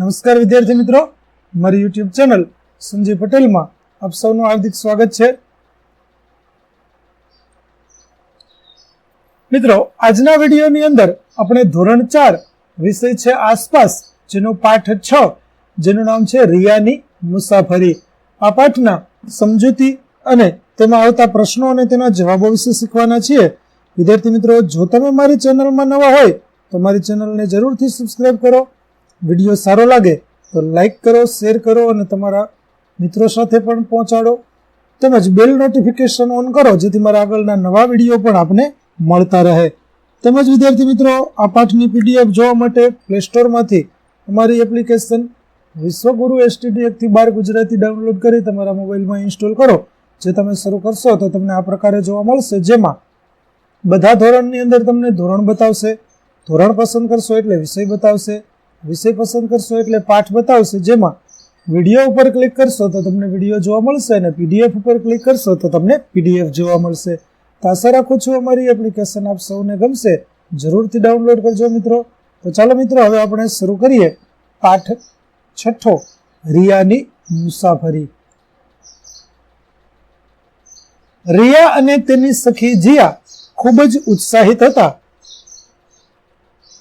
નમસ્કાર વિદ્યાર્થી મિત્રો. મારી યુટ્યુબ ચેનલ સંજય પટેલમાં આપ સૌનું હાર્દિક સ્વાગત છે. મિત્રો, આજના વિડીયોની અંદર આપણે ધોરણ ચાર વિષય છે આસપાસ, જેનો પાઠ છ, જેનું નામ છે રિયાની મુસાફરી. આ પાઠના સમજૂતી અને તેમાં આવતા પ્રશ્નો અને તેના જવાબો વિશે શીખવાના છીએ. વિદ્યાર્થી મિત્રો, જો તમે મારી ચેનલમાં નવા હોય, તો મારી ચેનલને જરૂરથી સબસ્ક્રાઈબ કરો. વીડિયો સારો લાગે તો લાઈક કરો, શેર કરો અને તમારા મિત્રો સાથે પણ પહોંચાડો. તેમજ બેલ નોટિફિકેશન ઓન કરો, જેથી મારા આગળના નવા વીડિયો પણ આપને મળતા રહે. તેમજ વિદ્યાર્થી મિત્રો, આ પાઠની પીડીએફ જોવા માટે પ્લે સ્ટોરમાંથી અમારી એપ્લિકેશન વિશ્વગુરુ એસટીડી એકથી બાર ગુજરાતી ડાઉનલોડ કરી તમારા મોબાઈલમાં ઇન્સ્ટોલ કરો. જે તમે શરૂ કરશો તો તમને આ પ્રકારે જોવા મળશે, જેમાં બધા ધોરણની અંદર તમને ધોરણ બતાવશે, ધોરણ પસંદ કરશો એટલે વિષય બતાવશે વિષય પસંદ કરશો એટલે પાઠ બતાવશે. જેમાં વીડિયો ઉપર ક્લિક કરશો તો તમને વીડિયો જોવા મળશે અને પીડીએફ ઉપર ક્લિક કરશો તો તમને પીડીએફ જોવા મળશે. તો આશા રાખું છું અમારી એપ્લિકેશન આપ સૌને ગમશે. જરૂરથી ડાઉનલોડ કરજો મિત્રો. તો ચાલો મિત્રો, હવે આપણે શરૂ કરીએ. પાઠ છઠ્ઠો, રિયાની મુસાફરી. રિયા અને તેની સખી જીયા ખૂબ જ ઉત્સાહિત હતા.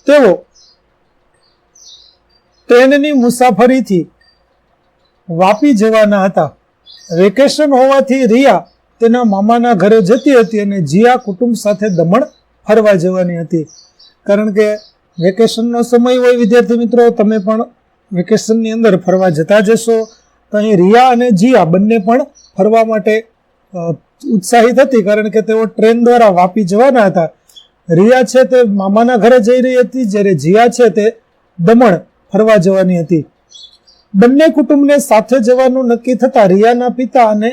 તેઓ ટ્રેનની મુસાફરીથી વાપી જવાના હતા. વેકેશન હોવાથી રિયા તેના મામાના ઘરે જતી હતી અને જીયા કુટુંબ સાથે દમણ ફરવા જવાની હતી. કારણ કે વેકેશનનો સમય હોય, વિદ્યાર્થી મિત્રો, તમે પણ વેકેશનની અંદર ફરવા જતા જશો તો અહીં રિયા અને જીયા બંને પણ ફરવા માટે ઉત્સાહિત હતી કારણ કે તેઓ ટ્રેન દ્વારા વાપી જવાના હતા. રિયા છે તે મામાના ઘરે જઈ રહી હતી, જ્યારે જીયા છે તે દમણ ફરવા જવાની હતી. બંને કુટુંબને સાથે જવાનું નક્કી થતા રિયાના પિતા અને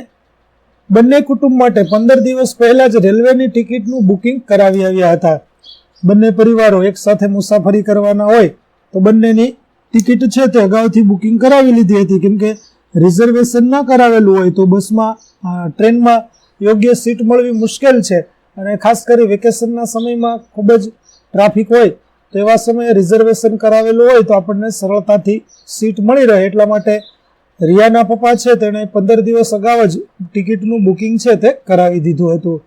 બંને કુટુંબ માટે પંદર દિવસ પહેલા જ રેલવેની ટિકિટનું બુકિંગ કરાવી આવ્યા હતા. બંને પરિવારો એક સાથે મુસાફરી કરવાના હોય તો બંનેની ટિકિટ છે તે અગાઉથી બુકિંગ કરાવી લીધી હતી. કેમ કે રિઝર્વેશન ના કરાવેલું હોય તો બસમાં ટ્રેનમાં યોગ્ય સીટ મળવી મુશ્કેલ છે. અને ખાસ કરી વેકેશનના સમયમાં ખૂબ જ ટ્રાફિક હોય તો એવા સમયે રિઝર્વેશન કરાવેલું હોય તો આપણને સરળતાથી સીટ મળી રહે. એટલા માટે રિયાના પપ્પા છે તેણે પંદર દિવસ અગાઉ જ ટિકિટનું બુકિંગ છે તે કરાવી દીધું હતું.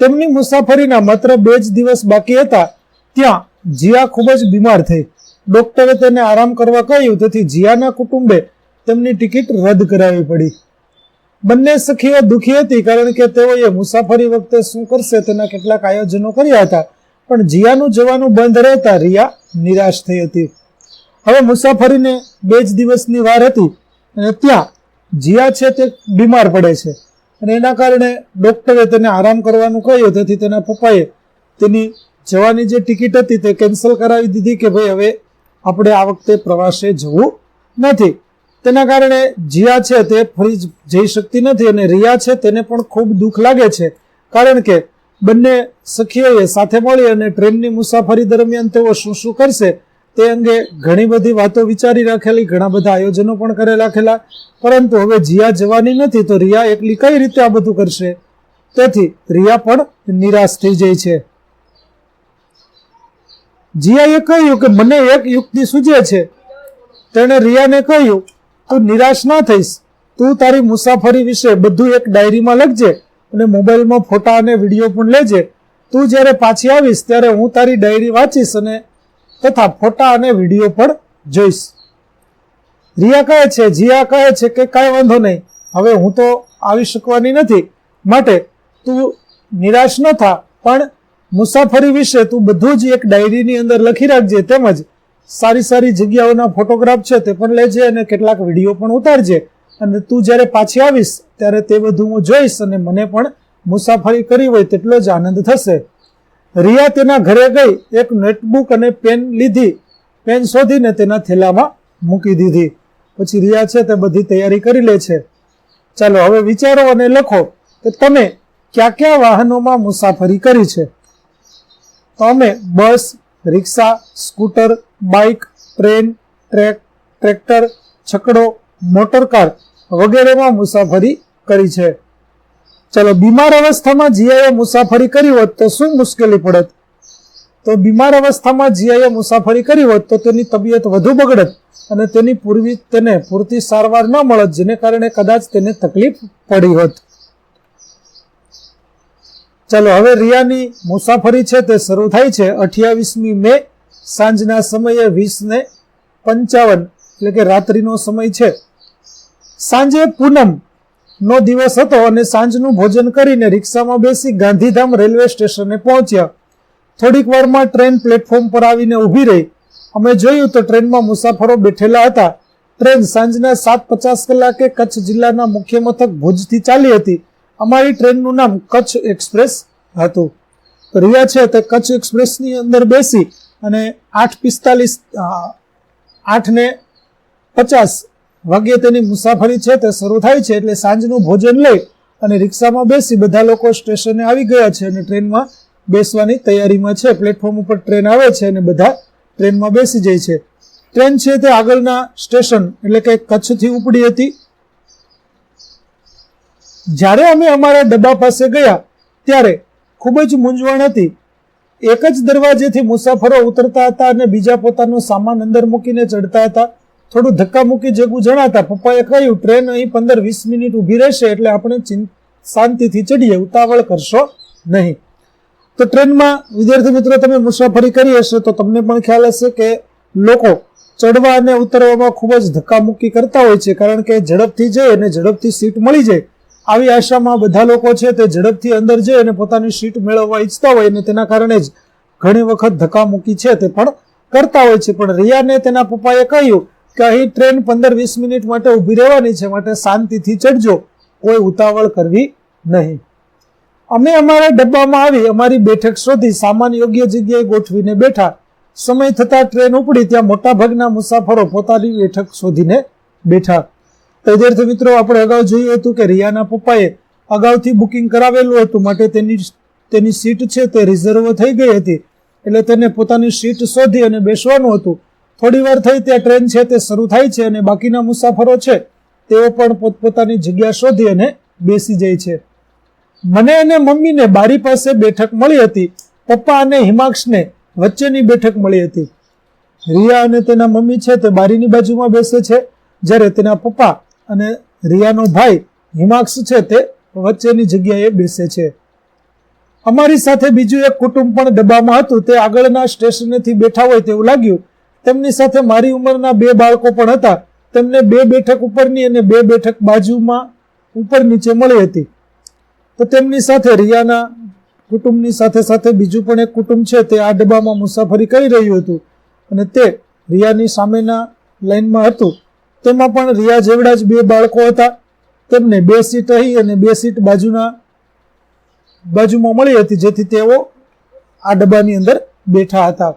તેમની મુસાફરીના માત્ર બે જ દિવસ બાકી હતા. ત્યાં જીયા ખૂબ જ બીમાર થઈ. ડોક્ટરે તેને આરામ કરવા કહ્યું, તેથી જીયાના કુટુંબે તેમની ટિકિટ રદ કરાવી પડી. બંને સખીઓ દુખી હતી કારણ કે તેઓએ મુસાફરી વખતે શું કરશે તેના કેટલાક આયોજનો કર્યા હતા. પણ જીયાનું જવાનું બંધ રહેતા રિયા નિરાશ થઈ હતી. હવે મુસાફરીને બે જ દિવસની વાર હતી અને ત્યાં જીયા છે તે બીમાર પડે છે અને એના કારણે ડોક્ટરે તેને આરામ કરવાનું કહ્યું. તેથી તેના પપ્પાએ તેની જવાની જે ટિકિટ હતી તે કેન્સલ કરાવી દીધી કે ભાઈ હવે આપણે આ વખતે પ્રવાસે જવું નથી. તેના કારણે જીયા છે તે ફરી જઈ શકતી નથી અને રિયા છે તેને પણ ખૂબ દુઃખ લાગે છે. કારણ કે બંને સખીઓએ સાથે મળી અને ટ્રેનની મુસાફરી દરમિયાન તેઓ શું શું કરશે તે અંગે ઘણી બધી વાતો વિચારી રાખેલી, ઘણા બધા આયોજનો પણ કરે રાખેલા. પરંતુ હવે જીયા જવાની નથી તો રિયા એકલી કઈ રીતે આ બધું કરશે? તેથી રિયા પણ નિરાશ થઈ જાય છે. જીયાએ કહ્યું કે મને એક યુક્તિ સૂજે છે. તેણે રિયાને કહ્યું, તું નિરાશ ના થઈશ. તું તારી મુસાફરી વિશે બધું એક ડાયરીમાં લખજે. અને મોબાઈલમાં ફોટા અને વીડિયો પણ લેજે. તું જ્યારે પાછી આવીશ, ત્યારે હું તારી ડાયરી વાંચીશ અને તથા ફોટા અને વીડિયો પણ જોઈશ. રિયા કહે છે, જીયા કહે છે કે કાંઈ વાંધો નહીં. હવે હું તો આવી શકવાની નથી. માટે તું નિરાશ ન થા, પણ મુસાફરી વિશે તું બધું જ એક ડાયરીની અંદર લખી રાખજે તેમજ સારી સારી જગ્યાઓના ફોટોગ્રાફ છે તે પણ લેજે અને કેટલાક વીડિયો પણ ઉતારજે. અને તું જ્યારે પાછી આવીશ, ત્યારે તે બધું હું જોઈશ અને મને પણ મુસાફરી કરી હોય તેટલો જ આનંદ થશે. રિયા તેના ઘરે ગઈ, એક નોટબુક અને પેન લીધી. પેન શોધીને તેના થેલામાં મૂકી દીધી. પછી રિયા છે તે બધી તૈયારી કરી લે છે. ચાલો, હવે વિચારો અને લખો કે તમે કયા કયા વાહનોમાં મુસાફરી કરી છે? તો અમે bus, rickshaw, scooter, bike, train, track, tractor, છકડો મોટરકાર વગેરેમાં મુસાફરી કરી છે. ચલો, બીમાર અવસ્થામાં જીઆઈએ મુસાફરી કરી હોત તો શું મુશ્કેલી પડત? તો બીમાર અવસ્થામાં જીઆઈએ મુસાફરી કરી હોત તો તેની તબિયત વધુ બગડત અને તેની પૂર્વી, તેને પૂરતી સારવાર ન મળત, જેને કારણે કદાચ તેને તકલીફ પડી હોત. ચાલો, હવે રિયાની મુસાફરી છે તે શરૂ થાય છે અઠ્યાવીસમી મે સાંજના સમયે વીસ ને પંચાવન, એટલે કે રાત્રિનો સમય છે. સાંજે પૂનમ નો દિવસ હતો અને સાંજનું ભોજન કરીને રિક્ષામાં બેસી ગાંધીધામ રેલવે સ્ટેશને પહોંચ્યા. થોડીક વારમાં ટ્રેન પ્લેટફોર્મ પર આવીને ઊભી રહી. અમે જોયું તો ટ્રેનમાં મુસાફરો બેઠેલા હતા. ટ્રેન સાંજના સાત પચાસ કલાકે કચ્છ જિલ્લાના મુખ્ય મથક ભુજથી ચાલી હતી. અમારી ટ્રેનનું નામ કચ્છ એક્સપ્રેસ હતું. રહ્યા છે તે કચ્છ એક્સપ્રેસની અંદર બેસી અને આઠ પિસ્તાલીસ આઠ ને પચાસ વાગ્યે તેની મુસાફરી છે, તે શરૂ થાય છે એટલે સાંજનું ભોજન લઈ અને રિક્ષામાં બેસી બધા લોકો સ્ટેશને આવી ગયા છે અને ટ્રેનમાં બેસવાની તૈયારીમાં છે. પ્લેટફોર્મ ઉપર ટ્રેન આવે છે અને બધા ટ્રેનમાં બેસી જાય છે. ટ્રેન છે તે આગળના સ્ટેશન એટલે કે કચ્છથી ઉપડી હતી. જ્યારે અમે અમારા ડબ્બા પાસે ગયા, ત્યારે ખૂબ જ મૂંઝવણ હતી. એક જ દરવાજેથી મુસાફરો ઉતરતા હતા અને બીજા પોતાનો સામાન અંદર મૂકીને ચડતા હતા. થોડું ધક્કા મૂકી જેવું જણાતા પપ્પાએ કહ્યું, ટ્રેન અહીં પંદર વીસ મિનિટ ઊભી રહેશે એટલે આપણે શાંતિથી ચડીએ, ઉતાવળ કરશો નહીં. તો ટ્રેનમાં, વિદ્યાર્થી મિત્રો, તમે મુસાફરી કરી હશે તો તમને પણ ખ્યાલ હશે કે લોકો ચડવા અને ઉતરવામાં ખૂબ જ ધક્કામુક્કી કરતા હોય છે, કારણ કે ઝડપથી જાય અને ઝડપથી સીટ મળી જાય. આવી આશામાં બધા લોકો છે તે ઝડપથી અંદર જઈ અને પોતાની સીટ મેળવવા ઈચ્છતા હોય અને તેના કારણે જ ઘણી વખત ધક્કામુક્કી છે તે પણ કરતા હોય છે. પણ રિયાને તેના પપ્પાએ કહ્યું કે અહીં ટ્રેન પંદર વીસ મિનિટ માટે ઊભી રહેવાની છે, માટે શાંતિથી ચડજો. કોઈ ઉતાવળ કરવી નહીં. અમે અમારા ડબ્બામાં આવી અમારી બેઠક શોધી સામાન યોગ્ય જગ્યાએ ગોઠવીને બેઠા. સમય થતાં ટ્રેન ઉપડી, ત્યાં મોટાભાગના મુસાફરો પોતાની બેઠક શોધીને બેઠા. વિદ્યાર્થી મિત્રો, આપણે અગાઉ જોયું હતું કે રિયાના પપ્પાએ અગાઉથી બુકિંગ કરાવેલું હતું, માટે તેની તેની સીટ છે તે રિઝર્વ થઈ ગઈ હતી. એટલે તેને પોતાની સીટ શોધી અને બેસવાનું હતું. થોડી વાર થઈ ત્યાં ટ્રેન છે તે શરૂ થાય છે અને બાકીના મુસાફરો છે, તેઓ પણ પોતપોતાની જગ્યા શોધી અને બેસી જાય છે. મને અને મમ્મીને બારી પાસે બેઠક મળી હતી, પપ્પા અને હિમાક્ષને વચ્ચેની બેઠક મળી હતી. રિયા અને તેના મમ્મી છે તે બારીની બાજુમાં બેસે છે, જ્યારે તેના પપ્પા અને રિયાનો ભાઈ હિમાક્ષ છે તે વચ્ચેની જગ્યાએ બેસે છે. અમારી સાથે બીજું એક કુટુંબ પણ ડબ્બામાં હતું, તે આગળના સ્ટેશનેથી બેઠા હોય તેવું લાગ્યું તેમની સાથે મારી ઉંમરના બે બાળકો પણ હતા. તેમને બે બેઠક ઉપરની અને બે બેઠક બાજુમાં ઉપર નીચે મળી હતી. તો તેમની સાથે રિયાના કુટુંબની સાથે સાથે બીજું પણ એક કુટુંબ છે, તે આ ડબ્બામાં મુસાફરી કરી રહ્યું હતું અને તે રિયાની સામેના લાઈનમાં હતું. તેમાં પણ રિયા જેવડા જ બે બાળકો હતા. તેમને બે સીટ અહીં અને બે સીટ બાજુના બાજુમાં મળી હતી, જેથી તેઓ આ ડબ્બાની અંદર બેઠા હતા.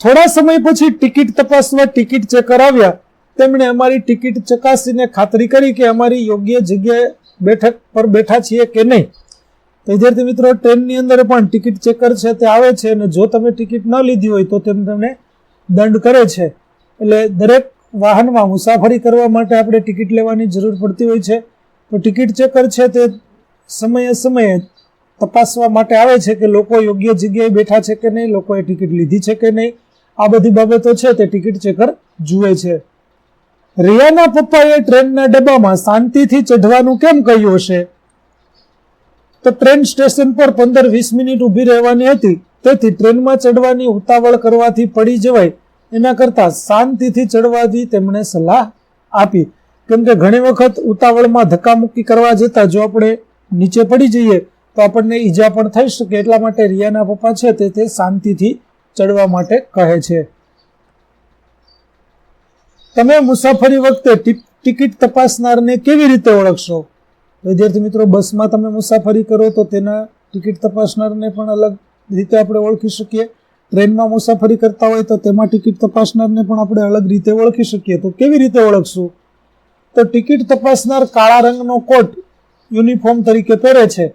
થોડા સમય પછી ટિકિટ તપાસવા ટિકિટ ચેકર આવ્યા. તેમણે અમારી ટિકિટ ચકાસીને ખાતરી કરી કે અમારી યોગ્ય જગ્યાએ બેઠક પર બેઠા છીએ કે નહીં. વિદ્યાર્થી મિત્રો, ટ્રેનની અંદર પણ ટિકિટ ચેકર છે તે આવે છે અને જો તમે ટિકિટ ન લીધી હોય તો તેમ તમને દંડ કરે છે. એટલે દરેક વાહનમાં મુસાફરી કરવા માટે આપણે ટિકિટ લેવાની જરૂર પડતી હોય છે. તો ટિકિટ ચેકર છે તે સમયે સમયે તપાસવા માટે આવે છે કે લોકો યોગ્ય જગ્યાએ બેઠા છે કે નહીં, લોકોએ ટિકિટ લીધી છે કે નહીં. આ બધી બાબતો છે તે ટિકિટ ચેકર જુએ છે. રિયાના પપ્પાએ ટ્રેનના ડબ્બામાં શાંતિથી ચઢવાનું કેમ કહ્યું હશે? તો ટ્રેન સ્ટેશન પર પંદર વીસ મિનિટ ઊભી રહેવાની હતી, તેથી ટ્રેનમાં ચડવાની ઉતાવળ કરવાથી પડી જવાય. એના કરતાં શાંતિથી ચડવાથી તેમણે સલાહ આપી. કેમ કે ઘણી વખત ઉતાવળમાં ધક્કામુક્કી કરવા જતાં જો આપણે નીચે પડી જઈએ, તો આપણને ઈજા પણ થઈ શકે. એટલા માટે રિયાના પપ્પા છે તે તે શાંતિથી ચડવા માટે કહે છે. તમે મુસાફરી વખતે ટિકિટ તપાસનારને કેવી રીતે ઓળખશો? વિદ્યાર્થી મિત્રો, બસમાં તમે મુસાફરી કરો તો તેના ટિકિટ તપાસનારને પણ અલગ રીતે આપણે ઓળખી શકીએ. ટ્રેનમાં મુસાફરી કરતા હોય તો તેમાં ટિકિટ તપાસનારને પણ આપણે અલગ રીતે ઓળખી શકીએ. તો કેવી રીતે ઓળખશું? તો ટિકિટ તપાસનાર કાળા રંગનો કોટ યુનિફોર્મ તરીકે પહેરે છે.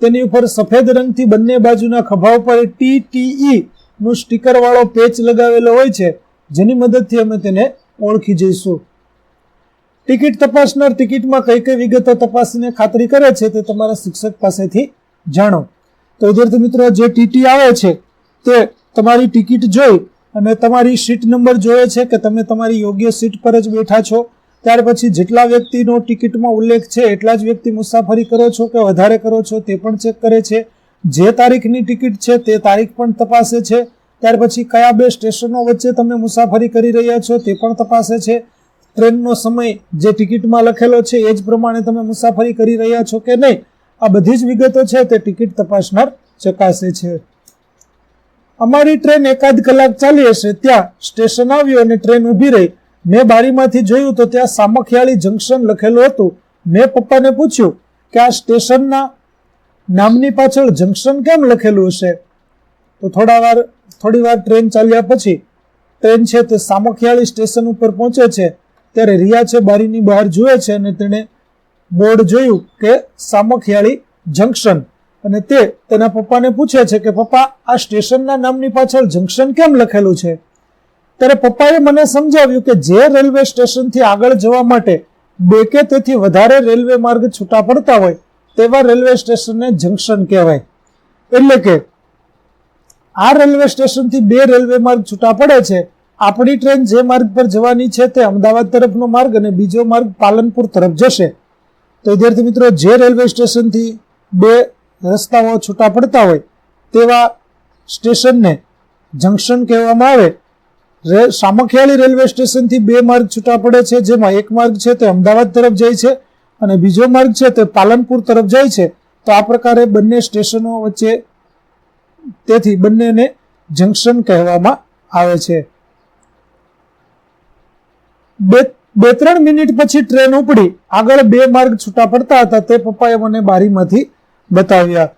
તેની ઉપર સફેદ રંગથી બંને બાજુના ખભા ઉપર ટીટીઈ નું સ્ટીકર વાળો પેચ લગાવેલો હોય છે, જેની મદદથી અમે તેને ઓળખી જઈશું. ટિકિટ તપાસનાર ટિકિટમાં કઈ કઈ વિગતો તપાસીને ખાતરી કરે છે તે તમારા શિક્ષક પાસેથી જાણો. તો વિદ્યાર્થી મિત્રો, જે ટીટી આવે છે, તે તમારી ટિકિટ જોઈ અને તમારી સીટ નંબર જોવે છે કે તમે તમારી યોગ્ય સીટ પર જ બેઠા છો. ત્યાર પછી જેટલા વ્યક્તિનો ટિકિટમાં ઉલ્લેખ છે, એટલા જ વ્યક્તિ મુસાફરી કરો છો કે વધારે કરો છો તે પણ ચેક કરે છે. જે તારીખની ટિકિટ છે તે તારીખ પણ તપાસે છે. ત્યાર પછી કયા બે સ્ટેશનો વચ્ચે તમે મુસાફરી કરી રહ્યા છો તે પણ તપાસે છે. ટ્રેનનો સમય જે ટિકિટમાં લખેલો છે એ જ પ્રમાણે તમે મુસાફરી કરી રહ્યા છો કે નહીં? આ બધી જ વિગતો છે તે ટિકિટ તપાસનાર ચકાસે છે. અમારી ટ્રેન એકાદ કલાક ચાલી હશે. ત્યાં સ્ટેશન આવ્યું અને ટ્રેન ઊભી રહી. મેં બારીમાંથી જોયું તો ત્યાં સામખિયાળી જંકશન લખેલું હતું. મેં પપ્પાને પૂછ્યું કે આ સ્ટેશનના નામની પાછળ જંકશન કેમ લખેલું હશે? તો થોડા વાર, થોડી વાર ટ્રેન ચાલ્યા પછી ટ્રેન છે તે સામખિયાળી સ્ટેશન ઉપર પહોંચે છે. ત્યારે રિયા છે બારીની બહાર જુએ છે અને તેણે બોર્ડ જોયું કે સામખિયાળી જંકશન. અને તે તેના પપ્પાને પૂછે છે કે, પપ્પા, આ સ્ટેશનના નામની પાછળ જંકશન કેમ લખેલું છે? ત્યારે પપ્પાએ મને સમજાવ્યું કે જે રેલવે સ્ટેશનથી આગળ જવા માટે બે કે તેથી વધારે રેલવે માર્ગ છૂટા પડતા હોય તેવા રેલવે સ્ટેશનને જંકશન કહેવાય. એટલે કે આ રેલવે સ્ટેશનથી બે રેલવે માર્ગ છૂટા પડે છે. આપણી ટ્રેન જે માર્ગ પર જવાની છે તે અમદાવાદ તરફનો માર્ગ અને બીજો માર્ગ પાલનપુર તરફ જશે. તો વિદ્યાર્થી મિત્રો, જે રેલવે સ્ટેશનથી બે રસ્તાઓ છૂટા પડતા હોય, તેવા સ્ટેશનને જંકશન કહેવામાં આવે. સામખિયાળી રેલવે સ્ટેશનથી બે માર્ગ છૂટા પડે છે, જેમાં એક માર્ગ છે તે અમદાવાદ તરફ જાય છે અને બીજો માર્ગ છે તે પાલનપુર તરફ જાય છે, તો આ પ્રકારે બંને સ્ટેશનો વચ્ચે તેથી બંનેને જંકશન કહેવામાં આવે છે. બે બે ત્રણ મિનિટ પછી ટ્રેન ઉપડી. આગળ બે માર્ગ છૂટા પડતા હતા, તે પપ્પાએ મને બારીમાંથી બતાવ્યા.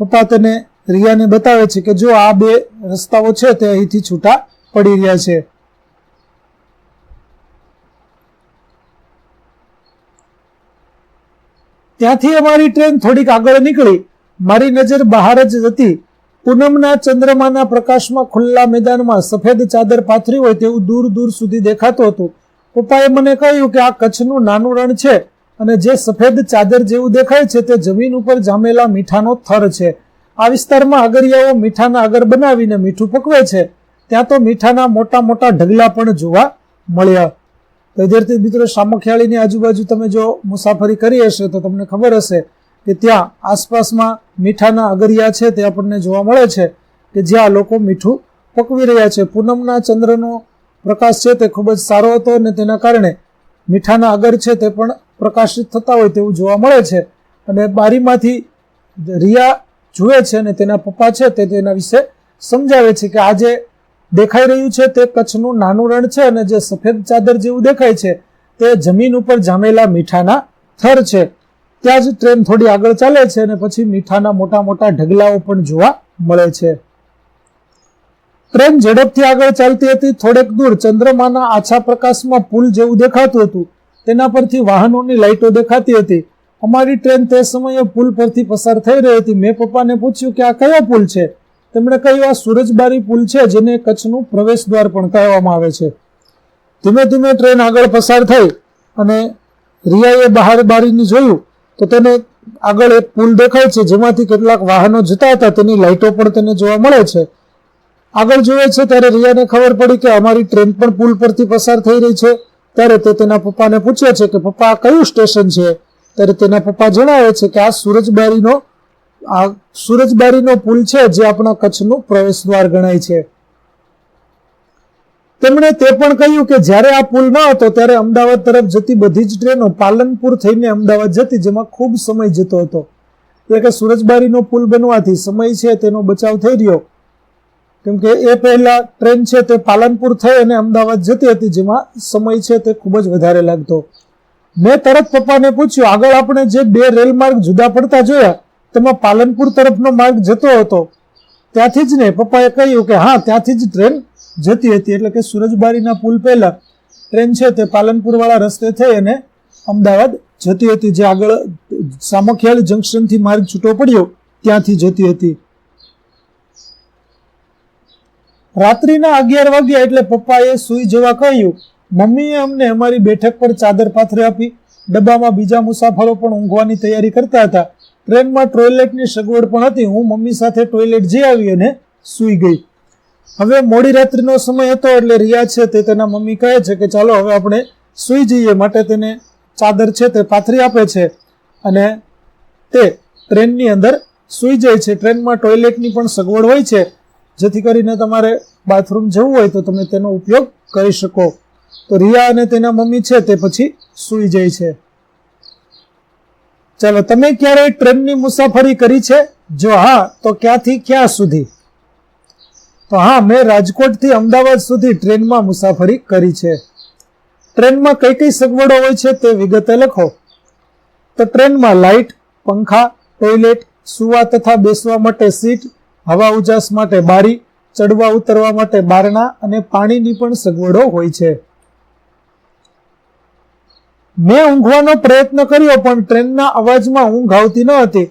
પપ્પા તેને રિયાને બતાવે છે કે જો આ બે રસ્તાઓ છે તે અહીંથી છૂટા પડી રહ્યા છે. ત્યાંથી અમારી ટ્રેન થોડીક આગળ નીકળી. મારી નજર બહાર જ હતી. પૂનમના ચંદ્રમાના પ્રકાશમાં ખુલ્લા મેદાનમાં સફેદ ચાદર પાથરી હોય તેવું દૂર દૂર સુધી દેખાતું હતું. પપ્પાએ મને કહ્યું કે આ કચ્છનું નાનું રણ છે અને જે સફેદ ચાદર જેવું દેખાય છે તે જમીન ઉપર જામેલા મીઠાનો થર છે. આ વિસ્તારમાં આગરિયાઓ મીઠાના આગર બનાવીને મીઠું પકવે છે. ત્યાં તો મીઠાના મોટા મોટા ઢગલા પણ જોવા મળ્યા. તો વિદ્યાર્થી મિત્રો સામખિયાળીની આજુબાજુ તમે જો મુસાફરી કરી હશે તો તમને ખબર હશે કે ત્યાં આસપાસમાં મીઠાના અગરિયા છે, તે આપણને જોવા મળે છે કે જ્યાં લોકો મીઠું પકવી રહ્યા છે. પૂનમના ચંદ્રનો પ્રકાશ છે, તે ખૂબ જ સારો હતો અને તેના કારણે મીઠાના અગર છે, તે પણ પ્રકાશિત થતા હોય તેવું જોવા મળે છે. અને બારીમાંથી રિયા જુએ છે અને તેના પપ્પા છે, તે તેના વિશે સમજાવે છે કે આજે દેખાઈ રહ્યું છે, તે કચ્છનું નાનું રણ છે અને જે સફેદ ચાદર જેવું દેખાય છે, તે જમીન ઉપર જામેલા મીઠાના થર છે. ત્યાં જ ટ્રેન થોડી આગળ ચાલે છે અને પછી મીઠાના મોટા મોટા ઢગલાઓ પણ જોવા મળે છે. ટ્રેન ઝડપથી આગળ ચાલતી હતી, થોડેક દૂર ચંદ્રમાના આછા પ્રકાશમાં પુલ જેવું દેખાતું હતું. તેના પરથી વાહનોની લાઇટો દેખાતી હતી. અમારી ટ્રેન તે સમયે પુલ પરથી પસાર થઈ રહી હતી. મેં પપ્પાને પૂછ્યું કે આ કયો પુલ છે? તેમણે કહ્યું, આ સુરજબારી પુલ છે જેને કચ્છનું પ્રવેશ દ્વાર પણ કહેવામાં આવે છે. ધીમે ધીમે ટ્રેન આગળ પસાર થઈ અને રિયાએ બહાર બારીની જોયું તો તેને આગળ એક પુલ દેખાય છે જેમાંથી કેટલાક વાહનો જતા હતા. તેની લાઇટો પણ તેને જોવા મળે છે. આગળ જોવે છે ત્યારે રિયાને ખબર પડી કે અમારી ટ્રેન પણ પુલ પરથી પસાર થઈ રહી છે. ત્યારે તે તેના પપ્પાને પૂછે છે કે, પપ્પા કયું સ્ટેશન છે? ત્યારે તેના પપ્પા જણાવે છે કે, આ સુરજબારીનો આ સુરજબારીનો પુલ છે જે આપણા કચ્છનું પ્રવેશ દ્વાર ગણાય છે. તેમણે તે પણ કહ્યું કે જ્યારે આ પુલ ન હતો ત્યારે અમદાવાદ તરફ જતી બધી જ ટ્રેનો પાલનપુર થઈને અમદાવાદ જતી જેમાં ખૂબ સમય જતો હતો. એટલે કે સુરજબારીનો પુલ બનવાથી સમય છે તેનો બચાવ થઈ રહ્યો. કેમ કે એ પહેલા ટ્રેન છે તે પાલનપુર થઈ અને અમદાવાદ જતી હતી જેમાં સમય છે તે ખૂબ જ વધારે લાગતો. મેં તરત પપ્પાને પૂછ્યું, આગળ આપણે જે બે રેલ માર્ગ જુદા પડતા જોયા તેમાં પાલનપુર તરફનો માર્ગ જતો હતો. ત્યાંથી જ ને પપ્પાએ કહ્યું કે હા, ત્યાંથી જ ટ્રેન જતી હતી. એટલે કે સુરજબારીના પુલ પહેલા ટ્રેન છે તે પાલનપુરવાળા રસ્તે થઈ અને અમદાવાદ જતી હતી. જે આગળ સામખિયાળી જંકશનથી માર્ગ છૂટો પડ્યો, ત્યાંથી જતી હતી. રાત્રિના અગિયાર વાગ્યા એટલે પપ્પાએ સુઈ જવા કહ્યું, મમ્મીએ અમને અમારી બેઠક પર ચાદર પાથરે આપી. ડબ્બામાં બીજા મુસાફરો પણ ઊંઘવાની તૈયારી કરતા હતા. ટ્રેનમાં ટોયલેટની સગવડ પણ હતી. હું મમ્મી સાથે ટોયલેટ જઈ આવી અને સૂઈ ગઈ. હવે મોડી રાત્રિનો સમય હતો એટલે રિયા છે તે તેના મમ્મી કહે છે કે ચાલો હવે આપણે સૂઈ જઈએ. માટે તેને ચાદર છે તે પાથરી આપે છે અને તે ટ્રેનની અંદર સૂઈ જાય છે. ટ્રેનમાં ટોયલેટની પણ સગવડ હોય છે. જેથી કરીને તમારે બાથરૂમ જવું હોય તો તમે તેનો ઉપયોગ કરી શકો. તો રિયા અને તેના મમ્મી છે તે પછી સૂઈ જાય છે. ચાલો, તમે ક્યારેય ટ્રેનની મુસાફરી કરી છે? જો હા, તો ક્યાંથી, ક્યાં સુધી? તો હા, મેં રાજકોટથી અમદાવાદ સુધી ટ્રેનમાં મુસાફરી કરી છે. ટ્રેનમાં કઈ કઈ સગવડો હોય છે તે વિગતે લખો. તો ટ્રેનમાં લાઇટ, પંખા, ટોયલેટ, સુવા તથા બેસવા માટે સીટ, હવા ઉજાસ માટે બારી, ચડવા ઉતરવા માટે બારણા અને પાણીની પણ સગવડો હોય છે. મેં ઊંઘવાનો પ્રયત્ન કર્યો, પણ ટ્રેનના અવાજમાં ઊંઘ આવતી ન હતી.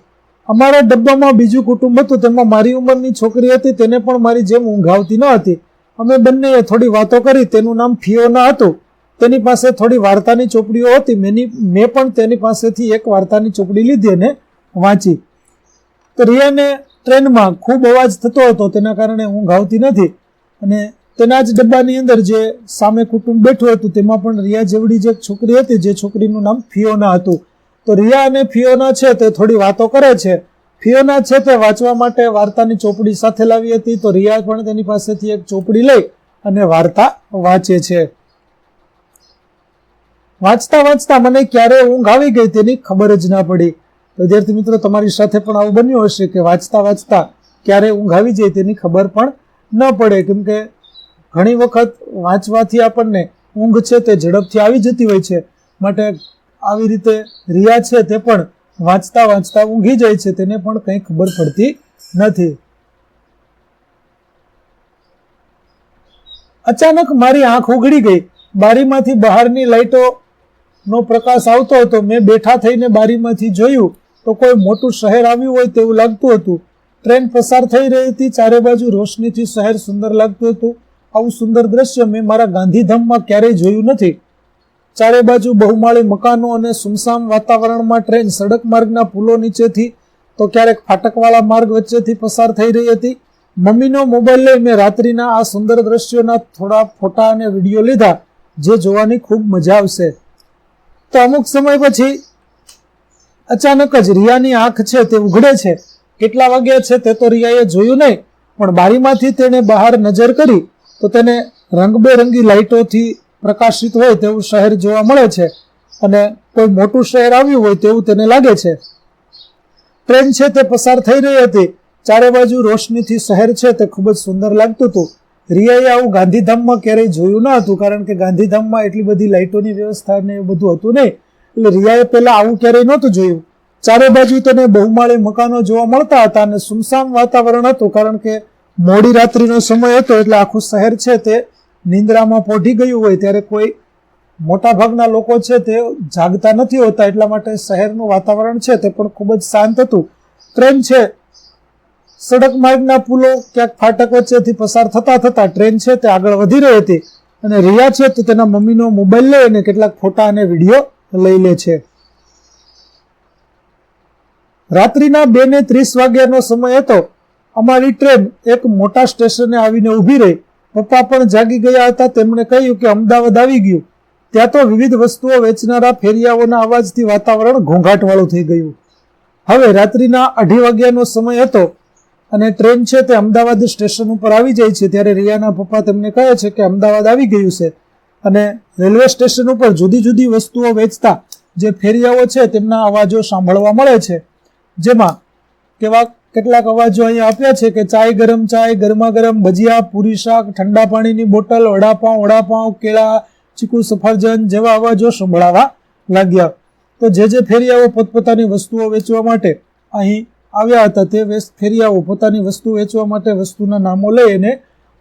અમારા ડબ્બામાં બીજું કુટુંબ હતું, તેમાં મારી ઉંમરની છોકરી હતી, તેને પણ મારી જેમ ઊંઘ આવતી ન હતી. અમે બંનેએ થોડી વાતો કરી, તેનું નામ ફિયોના હતું. તેની પાસે થોડી વાર્તાની ચોપડીઓ હતી, મેની મેં પણ તેની પાસેથી એક વાર્તાની ચોપડી લીધી અને વાંચી. તો રિયાને ટ્રેનમાં ખૂબ અવાજ થતો હતો, તેના કારણે ઊંઘ આવતી નથી. અને તેના જ ડબ્બાની અંદર જે સામે કુટુંબ બેઠું હતું, તેમાં પણ રિયા જેવડી જે છોકરી હતી, જે છોકરીનું નામ ફિયોના હતું. તો રિયા અને ફિયોના છે તે થોડી વાતો કરે છે. ફિયોના છે તે વાંચવા માટે વાર્તાની ચોપડી સાથે લાવી હતી, તો રિયા પણ તેની પાસેથી એક ચોપડી લઈ અને વાર્તા વાંચે છે. વાંચતા વાંચતા મને ક્યારે ઊંઘ આવી ગઈ તેની ખબર જ ના પડી. વિદ્યાર્થી મિત્રો, તમારી સાથે પણ આવું બન્યું હશે કે વાંચતા વાંચતા ક્યારે ઊંઘ આવી જાય તેની ખબર પણ ન પડે. કેમ કે ઘણી વખત વાંચવાથી આપણને ઊંઘ છે તે ઝડપથી આવી જતી હોય છે. માટે આવી રીતે રિયા છે તે પણ વાંચતા વાંચતા ઊંઘી જાય છે તેને પણ કંઈ ખબર પડતી નથી. અચાનક મારી આંખ ઉઘડી ગઈ. બારીમાંથી બહારની લાઈટો નો પ્રકાશ આવતો હતો. મેં બેઠા થઈને બારીમાંથી જોયું તો કોઈ મોટું શહેર આવ્યું હોય તેવું લાગતું હતું. ટ્રેન પસાર થઈ રહી હતી. ચારે બાજુ રોશનીથી શહેર સુંદર લાગતું હતું. આવું સુંદર દ્રશ્ય મેં મારા ગાંધીધામમાં ક્યારેય જોયું નથી. ચારે બાજુ બહુમાળી મકાનો અને સુમસામ વાતાવરણમાં ટ્રેન સડક માર્ગના પુલો નીચેથી તો ક્યારેક ફાટકવાળા માર્ગ વચ્ચેથી પસાર થઈ રહી હતી. મમ્મીનો મોબાઈલ લઈ મેં રાત્રિના આ સુંદર દ્રશ્યોના થોડા ફોટા અને વીડિયો લીધા, જે જોવાની ખૂબ મજા આવશે. તો અમુક સમય પછી અચાનક જ રિયાની આંખ છે તે ઉઘડે છે. કેટલા વાગ્યા છે તે તો રિયાએ જોયું નહીં, પણ બારીમાંથી તેણે બહાર નજર કરી તો તેને રંગબેરંગી લાઇટોથી પ્રકાશિત હોય તેવું શહેર જોવા મળે છે અને કોઈ મોટું શહેર આવ્યું હોય તેવું તેને લાગે છે. ટ્રેન છે તે પસાર થઈ રહી હતી. ચારે બાજુ રોશનીથી શહેર છે તે ખૂબ જ સુંદર લાગતું હતું. રિયાએ આવું ગાંધીધામમાં ક્યારેય જોયું ન હતું કારણ કે ગાંધીધામમાં એટલી બધી લાઇટોની વ્યવસ્થા ને એ બધું હતું નહીં. એટલે રિયાએ પહેલાં આવું ક્યારેય નહોતું જોયું. ચારે બાજુ તેને બહુમાળી મકાનો જોવા મળતા હતા અને સુમસામ વાતાવરણ હતું કારણ કે મોડી રાત્રિનો સમય હતો એટલે આખું શહેર છે તે નિંદ્રામાં પોઢી ગયું હોય ત્યારે કોઈ મોટા ભાગના લોકો છે તે જાગતા નથી હોતા એટલા માટે શહેરનું વાતાવરણ છે તે પણ ખૂબ જ શાંત હતું. ટ્રેન છે. સડક માર્ગના પુલો ક્યાંક ફાટક વચ્ચેથી પસાર થતા થતા ટ્રેન છે તે આગળ વધી રહી હતી અને રિયા છે તે તેના મમ્મીનો મોબાઈલ લઈ અને કેટલાક ફોટા અને વીડિયો લઈ લે છે. રાત્રિના બે ને ત્રીસ વાગ્યાનો સમય હતો. અમારી ટ્રેન એક મોટા સ્ટેશને આવીને ઊભી રહી. પપ્પા પણ જાગી ગયા હતા. તેમણે કહ્યું કે અમદાવાદ આવી ગયું. ત્યાં તો વિવિધ વસ્તુઓ વેચનારા ફેરિયાઓના અવાજથી વાતાવરણ ઘોંઘાટવાળું થઈ ગયું. હવે રાત્રિના અઢી વાગ્યાનો સમય હતો અને ટ્રેન છે તે અમદાવાદ સ્ટેશન ઉપર આવી જાય છે. ત્યારે રિયાના પપ્પા તેમને કહે છે કે અમદાવાદ આવી ગયું છે. અને રેલવે સ્ટેશન ઉપર જુદી જુદી વસ્તુઓ વેચતા જે ફેરિયાઓ છે તેમના અવાજો સાંભળવા મળે છે. જેમાં કેવા કેટલાક અવાજો અહીંયા આપ્યા છે કે ચાય ગરમ, ચાય ગરમા ગરમ, ભજીયા, પૂરી શાક, ઠંડા પાણીની બોટલ વડાપાઉં વડાપાઉં કેળા, ચીકુ સફરજન જેવા અવાજો સંભળાવા લાગ્યા. તો જે જે ફેરિયાઓ પોતપોતાની વસ્તુઓ વેચવા માટે અહીં આવ્યા હતા, તે ફેરિયાઓ પોતાની વસ્તુ વેચવા માટે વસ્તુના નામો લઈ અને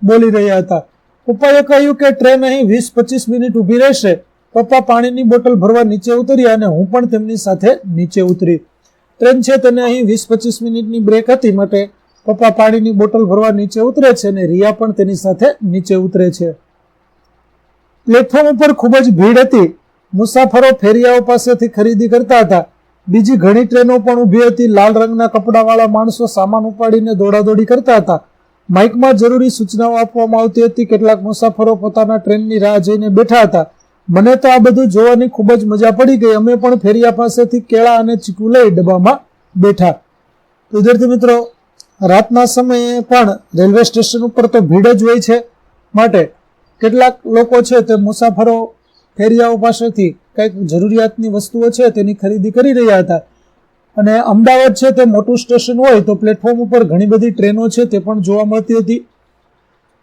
બોલી રહ્યા હતા. પપ્પાએ કહ્યું કે ટ્રેન અહીં વીસ પચીસ મિનિટ ઊભી રહેશે. પપ્પા પાણીની બોટલ ભરવા નીચે ઉતર્યા અને હું પણ તેમની સાથે નીચે ઉતરી. ટ્રેન છે તેને અહીં વીસ પચીસ મિનિટની બ્રેક હતી. માટે પપ્પા પાણીની બોટલ ભરવા નીચે ઉતરે છે અને રિયા પણ તેની સાથે નીચે ઉતરે છે. પ્લેટફોર્મ ઉપર ખૂબ જ ભીડ હતી. મુસાફરો ફેરિયાઓ પાસેથી ખરીદી કરતા હતા. બીજી ઘણી ટ્રેનો પણ ઊભી હતી. લાલ રંગના કપડાવાળા માણસો સામાન ઉપાડીને દોડાદોડી કરતા હતા. માઇકમાં જરૂરી સૂચનાઓ આપવામાં આવતી હતી. કેટલાક મુસાફરો પોતાના ટ્રેનની રાહ જોઈને બેઠા હતા. મને તો આ બધું જોવાની ખૂબ જ મજા પડી ગઈ. અમે પણ ફેરિયા પાસેથી કેળા અને ચીકુ લઈ ડબ્બામાં બેઠા. વિદ્યાર્થી મિત્રો, રાતના સમયે પણ રેલવે સ્ટેશન ઉપર તો ભીડ જ હોય છે માટે કેટલાક લોકો છે તે મુસાફરો ફેરિયાઓ પાસેથી કંઈક જરૂરિયાતની વસ્તુઓ છે તેની ખરીદી કરી રહ્યા હતા. અને અમદાવાદ છે તે મોટું સ્ટેશન હોય તો પ્લેટફોર્મ ઉપર ઘણી બધી ટ્રેનો છે તે પણ જોવા મળતી હતી.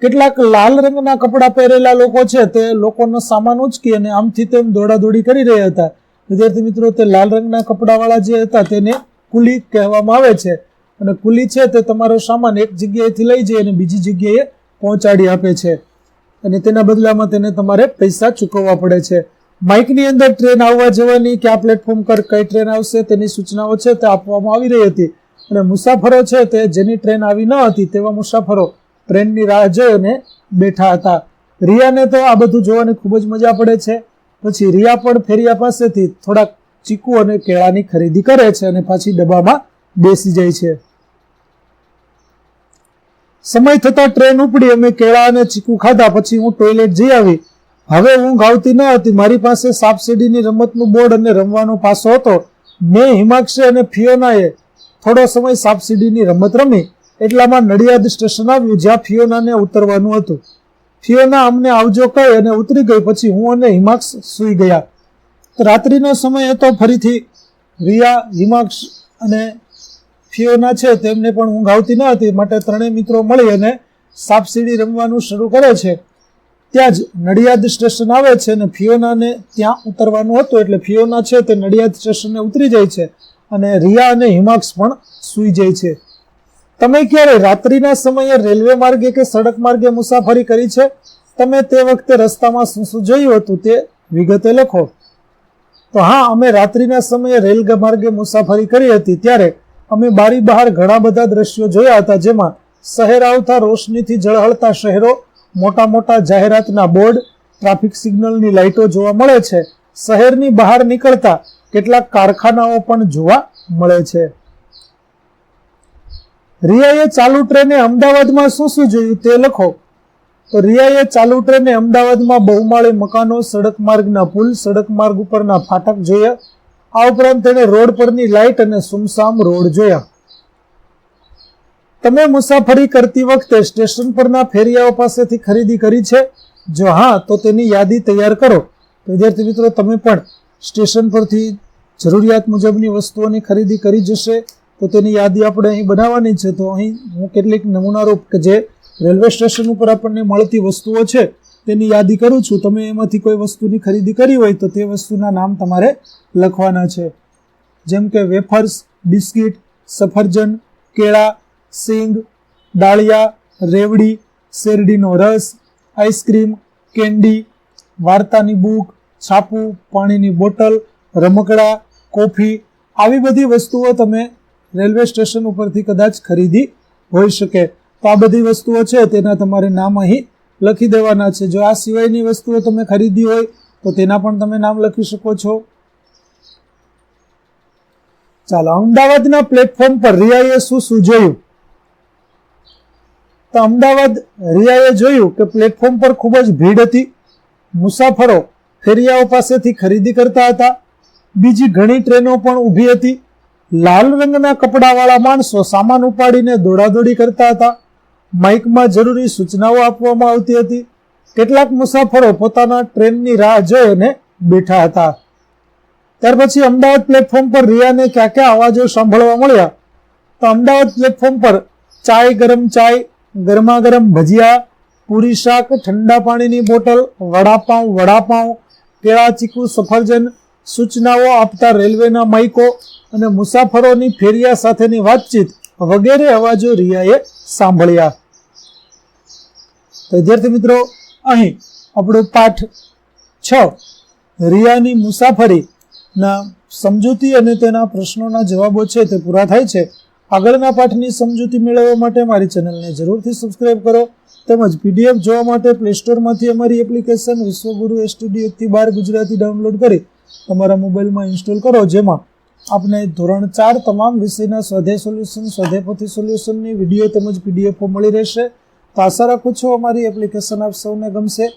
કેટલાક લાલ રંગના કપડાં પહેરેલા લોકો છે, તે લોકોનો સામાન ઉચકી અને આમથી તેમ દોડાદોડી કરી રહ્યા હતા. વિદ્યાર્થી મિત્રો, તે લાલ રંગના કપડાવાળા જે હતા, તેને કુલી કહેવામાં આવે છે. અને કુલી છે, તે તમારો સામાન એક જગ્યાએથી લઈ જઈ અને બીજી જગ્યાએ પહોંચાડી આપે છે. અને તેના બદલામાં તેને તમારે પૈસા ચૂકવવા પડે છે. માઇકની અંદર ટ્રેન આવવા જવાની કે આ પ્લેટફોર્મ પર કઈ ટ્રેન આવશે તેની સૂચનાઓ છે, તે આપવામાં આવી રહી હતી. અને મુસાફરો છે, તે જેની ટ્રેન આવી ન હતી, તેવા મુસાફરો ટ્રેનની રાહ જોઈ અને બેઠા હતા. રિયાને તો આ બધું જોવાની ખૂબ જ મજા પડે છે. પછી રિયા પણ ફેરિયા પાસેથી થોડાક ચીકુ અને કેળાની ખરીદી કરે છે અને પાછી ડબ્બામાં બેસી જાય છે. સમય થતા ટ્રેન ઉપડી અમે કેળા અને ચીકુ ખાધા પછી હું ટોયલેટ જઈ આવી. હવે ઊંઘ આવતી ન હતી. મારી પાસે સાપસીડીની રમતનું બોર્ડ અને રમવાનો પાસો હતો. મેં હિમાક્ષી અને ફિયોનાએ થોડો સમય સાપસીડીની રમત રમી. એટલામાં નડિયાદ સ્ટેશન આવ્યું જ્યાં ફિયોનાને ઉતરવાનું હતું, ફિયોના અમને આવજો કહી અને ઉતરી ગઈ પછી હું અને હિમાક્ષ સૂઈ ગયા. રાત્રિનો સમય હતો ફરીથી રિયા હિમાક્ષ અને ફિયોના છે તેમને પણ ઊંઘ આવતી ન હતી, માટે ત્રણેય મિત્રો મળી અને સાપસીડી રમવાનું શરૂ કરે છે. ત્યાં જ નડિયાદ સ્ટેશન આવે છે અને ફિયોનાને ત્યાં ઉતરવાનું હતું, એટલે ફિયોના છે તે નડિયાદ સ્ટેશને ઉતરી જાય છે અને રિયા અને હિમાક્ષ પણ સૂઈ જાય છે. તમે ક્યારે રાત્રિના સમયે રેલવે માર્ગે કે સડક માર્ગે મુસાફરી કરી છે? તમે તે વખતે રસ્તામાં શું શું જોયું હતું તે વિગતે લખો. તો હા, અમે રાત્રિના સમયે રેલ માર્ગે મુસાફરી કરી હતી, ત્યારે અમે બારી બહાર ઘણા બધા દ્રશ્યો જોયા હતા, જેમાં શહેર આવતા રોશનીથી ઝળહળતા શહેરો, મોટા મોટા જાહેરાતના બોર્ડ, ટ્રાફિક સિગ્નલની લાઇટો જોવા મળે છે. શહેરની બહાર નીકળતા કેટલાક કારખાનાઓ પણ જોવા મળે છે. રિયાએ ચાલુ ટ્રેને અમદાવાદમાં શું શું જોયું તે લખો. તો રિયાએ ચાલુ ટ્રેને અમદાવાદમાં બહુમાળી મકાનો, સડક માર્ગના પુલ, સડક માર્ગ ઉપરના ફાટક જોયા. આ ઉપરાંત તેણે રોડ પરની લાઇટ અને સુમસામ રોડ જોયા. તમે મુસાફરી કરતી વખતે સ્ટેશન પરના ફેરિયાઓ પાસેથી ખરીદી કરી છે? જો હા, તો તેની યાદી તૈયાર કરો. વિદ્યાર્થી મિત્રો, તમે પણ સ્ટેશન પરથી જરૂરિયાત મુજબની વસ્તુઓની ખરીદી કરી જશે. તો તેની યાદી આપણે અહીં બનાવવાની છે. તો અહીં હું કેટલીક નમૂનારૂપ કે જે રેલવે સ્ટેશન ઉપર આપણને મળતી વસ્તુઓ છે, તેની યાદી કરું છું. તમે એમાંથી કોઈ વસ્તુની ખરીદી કરી હોય તો તે વસ્તુના નામ તમારે લખવાના છે. જેમ કે વેફર્સ, બિસ્કિટ, સફરજન, કેળા, સિંગ ડાળિયા રેવડી, શેરડીનો રસ, આઈસ્ક્રીમ, કેન્ડી, વાર્તાની બુક, છાપું, પાણીની બોટલ, રમકડા, કોફી, આવી બધી વસ્તુઓ તમે રેલવે સ્ટેશન ઉપરથી કદાચ ખરીદી હોઈ શકે. તો આ બધી વસ્તુઓ છે, તેના તમારે નામ અહીં લખી દેવાના છે. જો આ સિવાયની વસ્તુઓ તમે ખરીદી હોય, તો તેના પણ તમે નામ લખી શકો છો. ચાલો, અમદાવાદના પ્લેટફોર્મ પર રિયાએ શું શું જોયું તો અમદાવાદ રિયાએ જોયું કે પ્લેટફોર્મ પર ખૂબ જ ભીડ હતી. મુસાફરો ફેરિયાઓ પાસેથી ખરીદી કરતા હતા. બીજી ઘણી ટ્રેનો પણ ઊભી હતી. લાલ રંગના કપડાવાળા માણસો સામાન ઉપાડીને દોડાદોડી કરતા હતા. માઇકમાં જરૂરી સૂચનાઓ આપવામાં આવતી હતી. કેટલાક મુસાફરો પોતાના ટ્રેનની રાહ જોઈને બેઠા હતા. ત્યાર પછી અમદાવાદ પ્લેટફોર્મ પર રિયાને ક્યાં ક્યાં અવાજો સાંભળવા મળ્યા? તો અમદાવાદ પ્લેટફોર્મ પર ચાય ગરમ ચાય ગરમા ગરમ ભજીયા, પૂરી શાક, ઠંડા પાણીની બોટલ, વડાપાઉં વડાપાઉં, કેળા ચીકુ સફરજન સૂચનાઓ આપતા રેલવેના માઇકો અને મુસાફરોની ફેરિયા સાથેની વાતચીત વગેરે અવાજો રિયાએ સાંભળ્યા. તો વિદ્યાર્થી મિત્રો, અહીં આપણો પાઠ છ. રિયાની મુસાફરીના સમજૂતી અને તેના પ્રશ્નોના જવાબો છે તે પૂરા થાય છે. આગળના પાઠની સમજૂતી મેળવવા માટે મારી ચેનલને જરૂરથી સબસ્ક્રાઇબ કરો તેમજ પીડીએફ જોવા માટે પ્લે સ્ટોરમાંથી અમારી એપ્લિકેશન વિશ્વગુરુ એસટીડી બાર ગુજરાતી ડાઉનલોડ કરી તમારા મોબાઈલમાં ઇન્સ્ટોલ કરો, જેમાં આપને ધોરણ ચાર તમામ વિષયના સ્વાધ્યાય સોલ્યુશન સ્વાધ્યાય સોલ્યુશનની વીડિયો તેમજ પીડીએફો મળી રહેશે. તો આશા રાખું છું અમારી એપ્લિકેશન આપ સૌને ગમશે.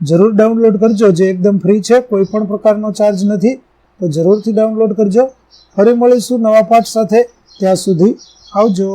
જરૂર ડાઉનલોડ કરજો, જે એકદમ ફ્રી છે, કોઈ પણ પ્રકારનો ચાર્જ નથી. તો જરૂરથી ડાઉનલોડ કરજો. ફરી મળીશું નવા પાઠ સાથે. ત્યાં સુધી આવજો.